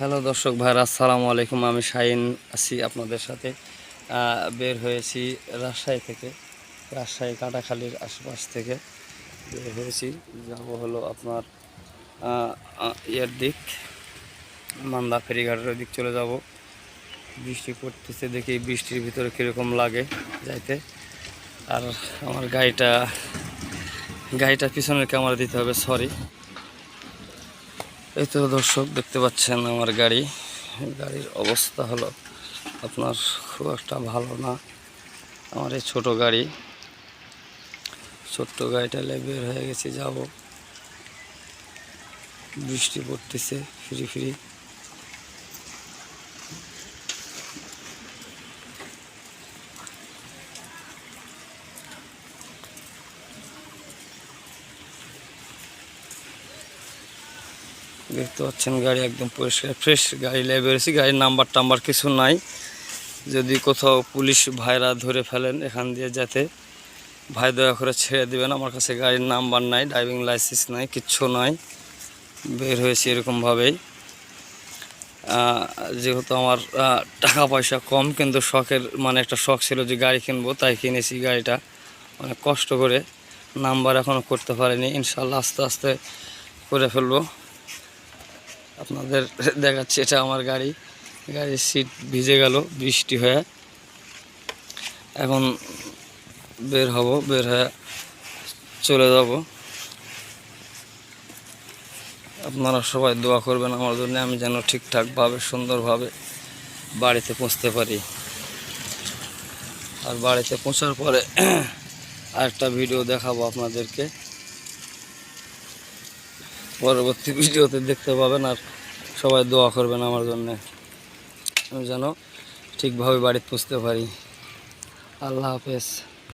Hello দর্শক ভাইরা আসসালামু আলাইকুম। আমি শাহিন আছি আপনাদের সাথে। বের হয়েছি রাজশাহী থেকে, রাজশাহী কাটাখালীর আশপাশ থেকে। বের হয়েছি, যাব হলো আপনার ইয়ের দিক, মান্দা ফেরিঘাটের দিক চলে যাব। বৃষ্টি পড়তেছে দেখি বৃষ্টির ভিতরে কীরকম লাগে যাইতে। আর আমার গাড়িটা গাড়িটা পিছনের ক্যামেরা দিতে হবে সরি এই তো দর্শক, দেখতে পাচ্ছেন আমার গাড়ি। গাড়ির অবস্থা হলো আপনার খুব একটা ভালো না। আমার এই ছোটো গাড়ি, ছোট্ট গাড়িটা বের হয়ে গেছে, যাব। বৃষ্টি পড়তেছে, ফ্রি ফিরি। দেখতে পাচ্ছেন, গাড়ি একদম পরিষ্কার ফ্রেশ গাড়ি নিয়ে বেরোছি গাড়ির নাম্বার টাম্বার কিছু নাই। যদি কোথাও পুলিশ ভাইরা ধরে ফেলেন এখান দিয়ে যাতে ভাই দয়া করে ছেড়ে দেবেন। আমার কাছে গাড়ির নাম্বার নাই ড্রাইভিং লাইসেন্স নাই, কিচ্ছু নাই। বের হয়েছি এরকমভাবেই যেহেতু আমার টাকা পয়সা কম, কিন্তু শখের মানে একটা শখ ছিল যে গাড়ি কিনবো, তাই কিনেছি গাড়িটা। অনেক কষ্ট করে নাম্বার এখনও করতে পারিনি। ইনশাল্লাহ আস্তে আস্তে করে ফেলব। আপনাদের দেখাচ্ছি, এটা আমার গাড়ি। গাড়ির সিট ভিজে গেল, বৃষ্টি হয়ে। এখন বের হব, বের হয়ে চলে যাব। আপনারা সবাই দোয়া করবেন আমার জন্য, আমি যেন ঠিকঠাকভাবে, সুন্দরভাবে বাড়িতে পৌঁছতে পারি। আর বাড়িতে পৌঁছার পরে আরেকটা ভিডিও দেখাবো আপনাদেরকে। পরবর্তী ভিডিওতে দেখতে পাবেন আর সবাই দোয়া করবেন আমার জন্যে। আমি যেন ঠিকভাবে বাড়িতে পুষতে পারি। আল্লাহ হাফেজ।